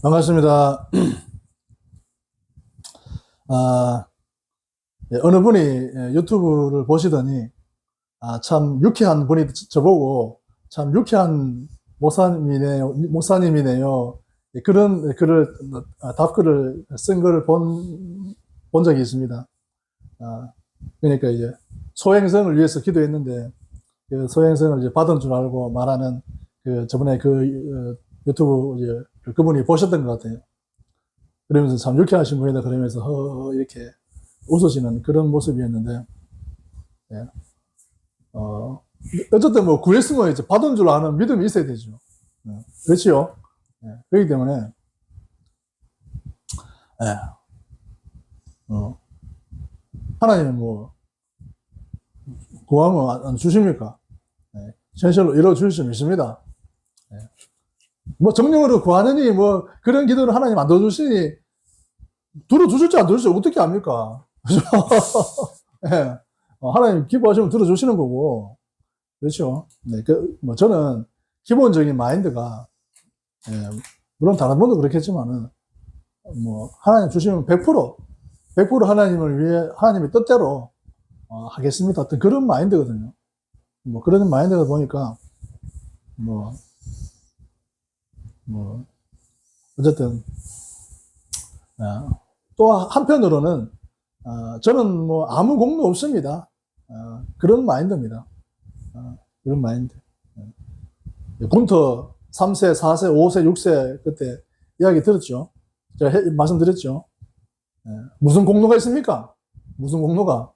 반갑습니다. 아, 예, 어느 분이 예, 유튜브를 보시더니, 아, 참 유쾌한 분이 저보고, 참 유쾌한 목사님이네요, 목사님이네요. 예, 그런 글을, 아, 답글을 쓴 거를 본, 본 적이 있습니다. 아, 그러니까 이제 소행성을 위해서 기도했는데, 그 소행성을 이제 받은 줄 알고 말하는 그 저번에 그 어, 유튜브 이제 그분이 보셨던 것 같아요. 그러면서 참 유쾌하신 분이다 그러면서 허 이렇게 웃으시는 그런 모습이었는데, 예. 어, 어쨌든 뭐 구했으면 이제 받은 줄 아는 믿음이 있어야 되죠. 예. 그렇지요? 예. 그렇기 때문에, 예. 어, 하나님은 뭐, 구하면 안- 안 주십니까? 예. 현실로 이루어줄 수 있습니다. 예. 뭐 정령으로 구하느니 뭐 그런 기도를 하나님 안 들어주시니 들어주실지 안 들어주실지 어떻게 압니까? 어, 하나님 기뻐하시면 들어주시는 거고 그렇죠. 네, 그, 뭐 저는 기본적인 마인드가 예, 물론 다른 분도 그렇겠지만은 뭐 하나님 주시면 100% 100% 하나님을 위해 하나님의 뜻대로 어, 하겠습니다. 어떤 그런 마인드거든요. 뭐 그런 마인드가 보니까 뭐 뭐, 어쨌든, 아, 또 한편으로는, 아, 저는 뭐 아무 공도 없습니다. 아, 그런 마인드입니다. 아, 그런 마인드. 예. 군터 3세, 4세, 5세, 6세 그때 이야기 들었죠. 제가 해- 말씀드렸죠. 예. 무슨 공로가 있습니까? 무슨 공로가?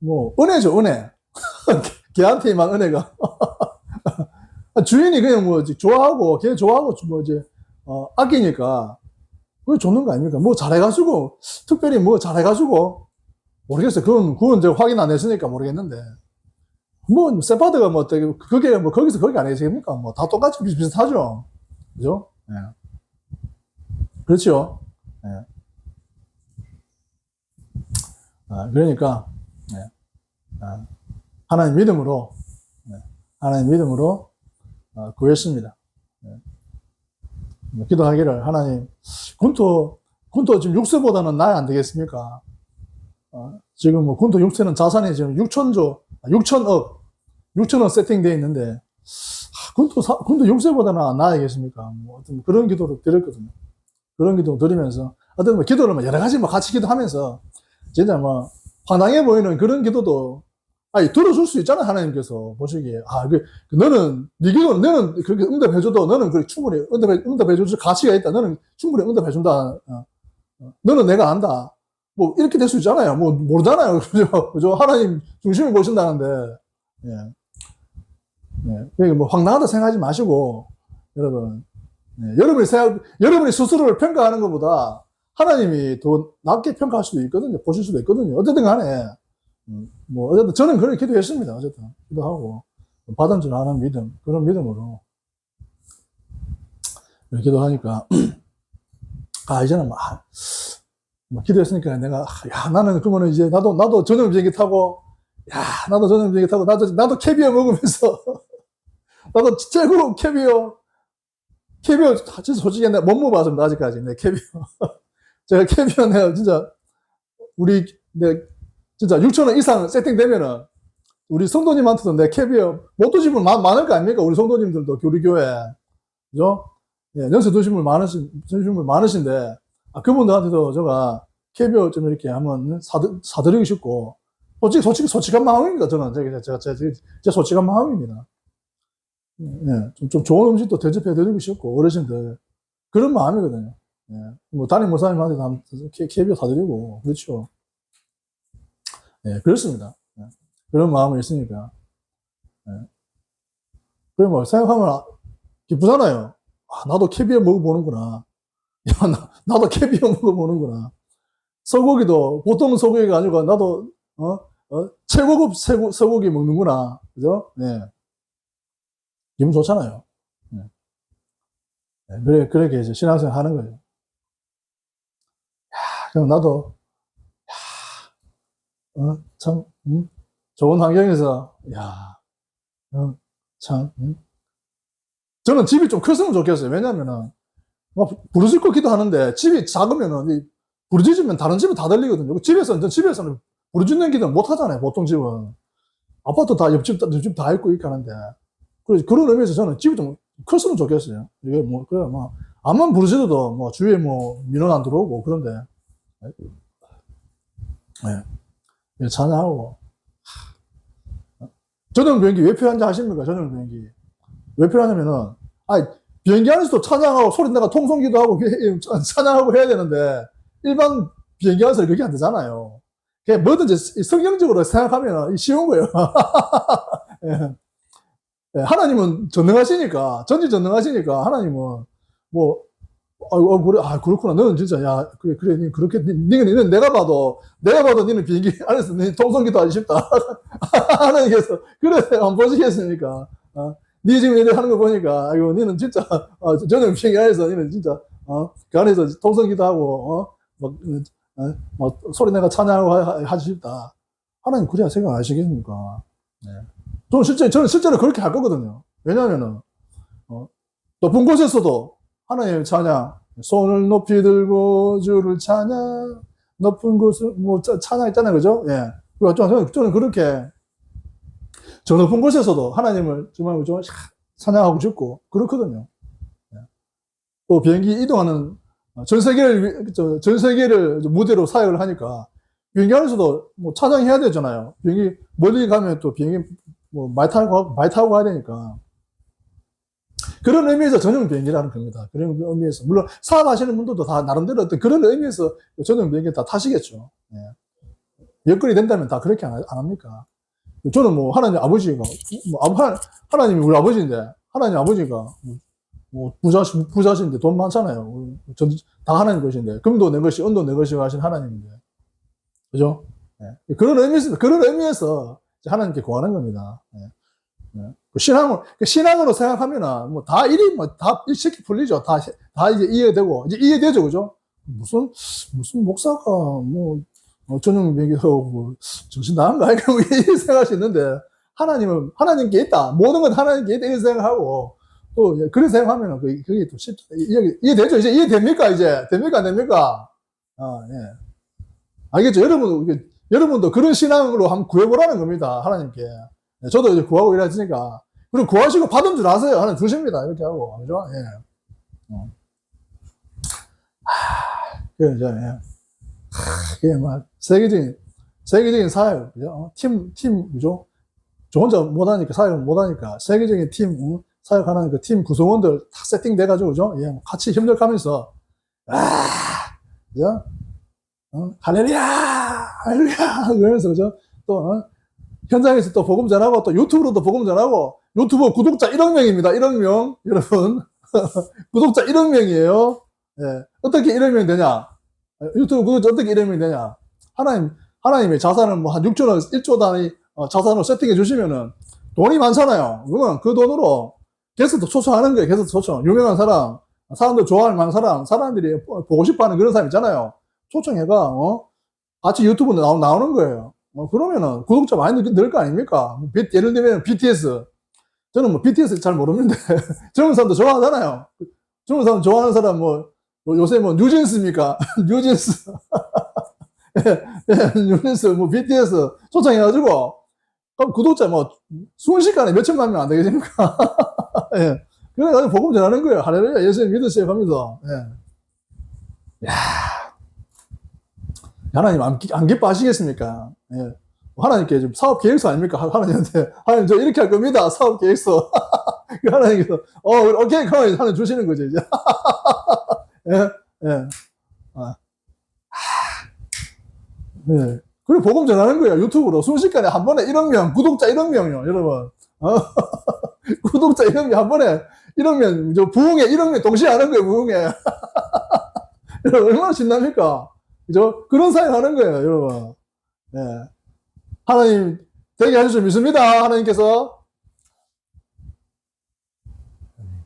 뭐, 은혜죠, 은혜. 걔한테만 은혜가. 주인이 그냥 뭐 좋아하고 걔 좋아하고 뭐 이제 어, 아끼니까 그게 좋는 거 아닙니까? 뭐 잘해가지고 특별히 뭐 잘해가지고 모르겠어요. 그건 그건 이제 확인 안 했으니까 모르겠는데 뭐 세파드가 뭐 어떻게 그게 뭐 거기서 거기 아니겠습니까? 뭐 다 똑같이 비슷비슷하죠. 그죠? 예. 그렇죠. 예. 아, 그러니까 예. 아, 하나님 믿음으로 예. 하나님 믿음으로 어, 구했습니다. 예. 뭐 기도하기를 하나님 군토 군토 지금 6세보다는 나야 안 되겠습니까? 어, 지금 뭐 군토 6세는 자산이 지금 6천조 6천억 6천억 세팅되어 있는데 하, 군토 사, 군토 6세보다는 나야겠습니까? 뭐 어떤 그런 기도를 드렸거든요. 그런 기도 드리면서 어떤 뭐 기도를 뭐 여러 가지 뭐 같이 기도하면서 진짜 뭐 황당해 보이는 그런 기도도 아니 들어줄 수 있잖아 하나님께서. 보시기에. 아 그, 너는 네 기도는 너는 그렇게 응답해줘도 너는 그 충분히 응답해 응답해줄 가치가 있다. 너는 충분히 응답해준다. 어, 어, 너는 내가 안다. 뭐 이렇게 될 수 있잖아요. 뭐 모르잖아요. 그죠? 그죠? 하나님 중심을 보신다는데. 예. 예. 뭐 황당하다 생각하지 마시고 여러분. 예. 여러분이 생각 여러분이 스스로를 평가하는 것보다 하나님이 더 낮게 평가할 수도 있거든요. 보실 수도 있거든요. 어쨌든 간에. 음, 뭐, 어쨌든 저는 그렇게 기도했습니다. 어쨌든. 기도하고, 받은 줄 아는 믿음, 그런 믿음으로. 기도하니까, 아, 이제는 막, 아, 뭐 기도했으니까 내가, 아, 야, 나는 그러면 이제 나도, 나도 전용 비행기 타고, 야, 나도 전용 비행기 타고, 나도, 나도 캐비어 먹으면서, 나도 최고로 캐비어, 캐비어, 진짜 솔직히 내가 못 먹어봤습니다. 아직까지. 내 캐비어. 제가 캐비어 내가 진짜, 우리, 내 진짜 6천원 이상 세팅되면은 우리 성도님한테도 내 캐비어 못 많, 많을 거 아닙니까? 우리 성도님들도 교리교회 그죠? 예, 연세 드신 분 많으신 드신 분 많으신데 아, 그분들한테도 제가 캐비어 좀 이렇게 한번 사드, 사드리고 싶고 솔직히 솔직히 솔직한 마음입니다. 저는 제가 제가 제가 제, 제 솔직한 마음입니다. 예, 좀, 좀 좋은 음식도 대접해 드리고 싶고 어르신들 그런 마음이거든요. 예, 뭐 담임 목사님한테도 캐비어 사드리고 그렇죠. 예, 그렇습니다. 예, 그런 마음이 있으니까. 예. 그래, 뭐, 생각하면 아, 기쁘잖아요. 아, 나도 캐비어 먹어보는구나. 야, 나, 나도 캐비어 먹어보는구나. 소고기도 보통 소고기가 아니고, 나도, 어, 어, 최고급 쇠고, 소고기 먹는구나. 그죠? 네. 기분 좋잖아요. 예. 예, 그래, 그렇게 이제 신앙생활 하는 거예요. 야, 그럼 나도, 어, 참, 음, 좋은 환경에서, 야, 어, 참, 음. 저는 집이 좀 컸으면 좋겠어요. 왜냐면은, 막 부르짖고 기도하는데 집이 작으면은 이 부르짖으면 다른 집은 다 들리거든요. 집에서는 전 집에서는 부르짖는 기도 못 하잖아요. 보통 집은 아파트 다 옆집 다- 옆집 다 있고 이렇게 하는데 그래서 그런 의미에서 저는 집이 좀 컸으면 좋겠어요. 이게 뭐 그래 뭐 암만 부르짖어도 뭐 주위에 뭐 민원 안 들어오고 그런데 예, 찬양하고 저녁 비행기 왜 필요한지 아십니까? 저녁 비행기 왜 필요하냐면은 아니 비행기 안에서도 찬양하고 소리 내가 통성기도 하고 해- 찬양하고 해야 되는데 일반 비행기 안에서 그게 안 되잖아요. 그냥 뭐든지 성경적으로 생각하면 쉬운 거예요. 예. 예, 하나님은 전능하시니까 전지전능하시니까 하나님은 뭐 아, 어, 그래, 아, 그렇구나. 너는 진짜, 야, 그래, 그래, 니 그렇게, 니, 니는, 니는 내가 봐도, 내가 봐도 니는 비행기 안에서 니 통성기도 하기 쉽다. 하나님께서, 그래, 안 보시겠습니까? 어? 니 지금 이래 하는 거 보니까, 아이고, 니는 진짜, 어, 저녁 비행기 안에서 니는 진짜, 어, 그 안에서 통성기도 하고, 어, 막, 어, 막 소리 내가 찬양하고 하기 쉽다. 하나님 그래야 생각 안 하시겠습니까? 네. 저는 실제, 저는 실제로 그렇게 할 거거든요. 왜냐면은, 어, 높은 곳에서도 하나님의 찬양, 손을 높이 들고 주를 찬양, 높은 곳을, 뭐, 차- 찬양 있잖아요. 그죠? 예. 저는, 저는 그렇게, 저 높은 곳에서도 하나님을 정말 좀 찬양하고 싶고, 그렇거든요. 예. 또 비행기 이동하는, 어, 전 세계를, 전 세계를 무대로 사역을 하니까, 비행기 안에서도 뭐 찬양해야 되잖아요. 비행기, 멀리 가면 또 비행기, 뭐, 말 타고, 말 타고 가야 되니까. 그런 의미에서 전용 비행기라는 겁니다. 그런 의미에서. 물론 사업하시는 분들도 다 나름대로 어떤 그런 의미에서 전용 비행기 다 타시겠죠. 예. 여건이 된다면 다 그렇게 안, 하- 안 합니까? 저는 뭐 하나님 아버지가, 뭐 하나- 하나님이 우리 아버지인데, 하나님 아버지가 뭐, 뭐 부자시, 부자신데 돈 많잖아요. 전, 다 하나님 것인데, 금도 내 것이, 은도 내 것이 하신 하나님인데. 그죠? 예. 그런 의미에서, 그런 의미에서 하나님께 구하는 겁니다. 예. 예. 그 신앙을, 그 신앙으로 생각하면은, 뭐, 다 일이, 뭐, 다 쉽게 풀리죠. 다, 다 이제 이해되고, 이제 이해되죠. 그죠? 무슨, 무슨 목사가, 뭐, 어, 전용 비행기하고, 뭐, 정신 아닌가? 뭐 이렇게 생각할 수 있는데, 하나님은, 하나님께 있다. 모든 건 하나님께 있다. 이렇게 생각하고, 또, 이제 그렇게 생각하면은, 그게, 그게 또 쉽, 이해, 이해되죠? 이제 이해됩니까? 이제? 됩니까? 안 됩니까? 아, 예. 알겠죠? 여러분, 여러분도 그런 신앙으로 한번 구해보라는 겁니다. 하나님께. 네, 저도 이제 구하고 이랬으니까. 그리고 구하시고 받은 줄 아세요. 하나님 주십니다. 이렇게 하고. 그죠? 예. 어. 하, 그, 이제, 예. 하, 그게 막, 세계적인, 세계적인 사역, 그죠? 어, 팀, 팀, 그죠? 저 혼자 못하니까, 사역을 못하니까, 세계적인 팀, 응? 사역하는 그 팀 구성원들 다 세팅돼가지고, 그죠? 예, 같이 협력하면서, 아, 그죠? 어, 할렐루야! 할렐루야! 그러면서, 그죠? 또, 어, 현장에서 또 복음 전하고, 또 유튜브로도 복음 전하고, 유튜브 구독자 1억 명입니다. 1억 명. 여러분. 구독자 1억 명이에요. 예. 어떻게 1억 명 되냐? 유튜브 구독자 어떻게 1억 명 되냐? 하나님, 하나님의 자산을 뭐 한 6조 원, 1조 단위 어, 자산으로 세팅해 주시면은 돈이 많잖아요. 그러면 그 돈으로 게스트 초청하는 거예요. 게스트 초청. 유명한 사람, 사람들 좋아할 만한 사람, 사람들이 보고 싶어 하는 그런 사람 있잖아요. 초청해가, 어? 같이 유튜브 나오, 나오는 거예요. 어, 그러면은 구독자 많이 늘, 늘거 아닙니까? 뭐 비- 예를 들면 BTS. 저는 뭐 BTS 잘 모르는데 젊은 사람도 좋아하잖아요. 젊은 사람 좋아하는 사람 뭐 요- 요새 뭐 뉴진스입니까? 뉴진스. 예, 예, 뉴진스 뭐 BTS 초청해가지고 그럼 구독자 뭐 순식간에 몇천만 명 안 되겠습니까? 예. 그래 가지고 복음 전하는 거예요. 할렐루야 예수님 믿으세요 하면서. 예. 야 하나님 안, 기- 안 기뻐하시겠습니까? 예. 하나님께 지금 사업 계획서 아닙니까? 하- 하나님한테 하나님 저 이렇게 할 겁니다. 사업 계획서. 그 하나님께서 어 오케이 그럼 하나님 주시는 거죠 이제. 예, 예. 아. 네. 그리고 복음 전하는 거예요. 유튜브로. 순식간에 한 번에 1억 명, 구독자 1억 명이요, 여러분. 어? 구독자 1억 명, 한 번에 1억 명, 저 부흥회 1억 명 동시에 하는 거예요, 부흥회. 여러분, 얼마나 신납니까? 그죠? 그런 사역 하는 거예요, 여러분. 예. 하나님, 되게 하실 줄 믿습니다, 하나님께서.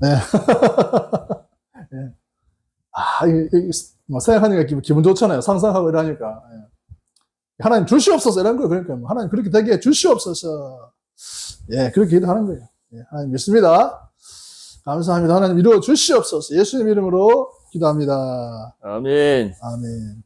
네. 예. 아, 이, 이, 뭐 생각하니까 기분, 기분 좋잖아요. 상상하고 이러니까. 예. 하나님 주시옵소서 이런 거예요. 그러니까 뭐 하나님 그렇게 되게 주시옵소서. 예, 그렇게 기도하는 거예요. 예, 하나님 믿습니다. 감사합니다. 하나님 이루어 주시옵소서. 예수님 이름으로 기도합니다. 아멘. 아멘.